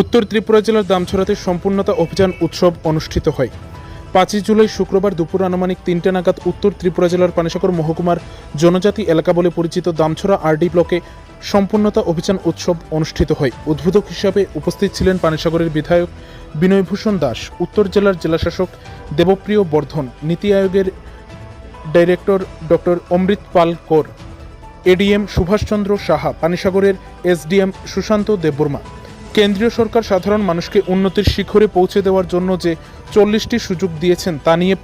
উত্তর ত্রিপুরা জেলার দামছড়াতে সম্পূর্ণতা অভিযান উৎসব অনুষ্ঠিত হয়। পাঁচই জুলাই শুক্রবার দুপুর আনুমানিক তিনটে নাগাদ উত্তর ত্রিপুরা জেলার পানিসাগর মহকুমার জনজাতি এলাকা বলে পরিচিত দামছড়া আরডি ব্লকে সম্পূর্ণতা অভিযান উৎসব অনুষ্ঠিত হয়। উদ্বোধক হিসাবে উপস্থিত ছিলেন পানিসাগরের বিধায়ক বিনয়ভূষণ দাস, উত্তর জেলার জেলাশাসক দেবপ্রিয় বর্ধন, নীতি আয়োগের director doctor Amrit Pal Kar, ADM Subhashchandra Saha, পানিসাগরের এসডিএম সুশান্ত দেববর্মা। কেন্দ্রীয় সরকার সাধারণ মানুষকে উন্নতির শিখরে পৌঁছে দেওয়ার জন্য যে চল্লিশটি সুযোগ দিয়েছেন তা নিয়ে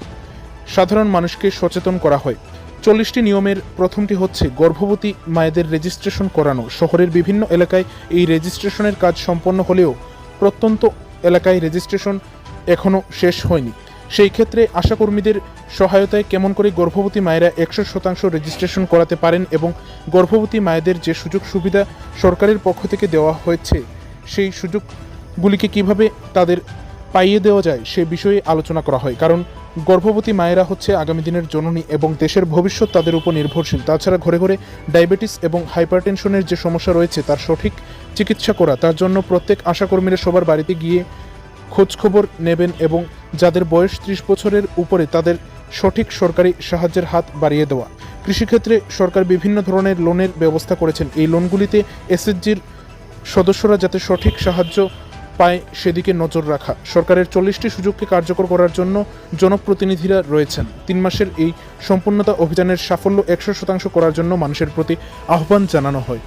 সাধারণ মানুষকে সচেতন করা হয়। চল্লিশটি নিয়মের প্রথমটি হচ্ছে গর্ভবতী মায়েদের রেজিস্ট্রেশন করানো। শহরের বিভিন্ন এলাকায় এই রেজিস্ট্রেশনের কাজ সম্পন্ন হলেও প্রত্যন্ত এলাকায় রেজিস্ট্রেশন এখনও শেষ হয়নি। সেই ক্ষেত্রে আশাকর্মীদের সহায়তায় কেমন করে গর্ভবতী মায়েরা একশো শতাংশ রেজিস্ট্রেশন করাতে পারেন এবং গর্ভবতী মায়েদের যে সুযোগ সুবিধা সরকারের পক্ষ থেকে দেওয়া হয়েছে সেই সুযোগগুলিকে কীভাবে তাদের পাইয়ে দেওয়া যায় সে বিষয়ে আলোচনা করা হয়। কারণ গর্ভবতী মায়েরা হচ্ছে আগামী দিনের জননী এবং দেশের ভবিষ্যৎ তাদের উপর নির্ভরশীল। তাছাড়া ঘরে ঘরে ডায়াবেটিস এবং হাইপারটেনশনের যে সমস্যা রয়েছে তার সঠিক চিকিৎসা করা, তার জন্য প্রত্যেক আশাকর্মীরা সবার বাড়িতে গিয়ে খোঁজখবর নেবেন এবং যাদের বয়স ত্রিশ বছরের উপরে তাদের সঠিক সরকারি সাহায্যের হাত বাড়িয়ে দেওয়া। কৃষিক্ষেত্রে সরকার বিভিন্ন ধরনের লোনের ব্যবস্থা করেছেন। এই লোনগুলিতে এসএসজির সদস্যরা যাতে সঠিক সাহায্য পায় সেদিকে নজর রাখা। সরকারের চল্লিশটি সুযোগকে কার্যকর করার জন্য জনপ্রতিনিধিরা রয়েছেন। তিন মাসের এই সম্পূর্ণতা অভিযানের সাফল্য একশো শতাংশ করার জন্য মানুষের প্রতি আহ্বান জানানো হয়।